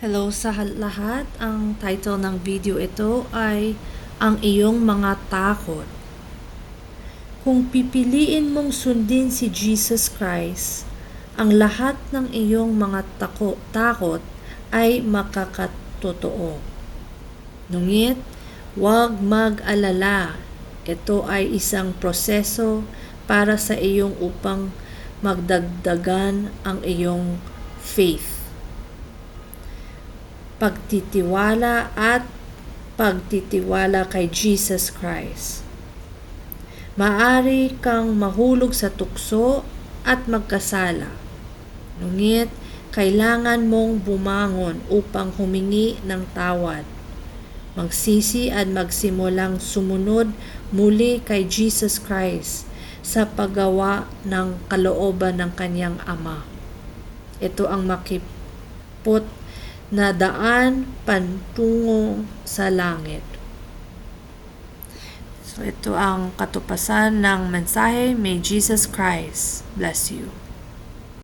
Hello sa lahat. Ang title ng video ito ay Ang iyong mga takot. Kung pipiliin mong sundin si Jesus Christ, ang lahat ng iyong mga tako, takot ay makakatotoo. Ngunit, huwag mag-alala. Ito ay isang proseso para sa iyong upang magdagdagan ang iyong faith pagtitiwala at pagtitiwala kay Jesus Christ. Maari kang mahulog sa tukso at magkasala. Ngunit kailangan mong bumangon upang humingi ng tawad. Magsisi at magsimulang sumunod muli kay Jesus Christ sa paggawa ng kalooban ng kanyang ama. Ito ang makipot na daan pantungo sa langit. So ito ang katupasan ng mensahe. May Jesus Christ bless you.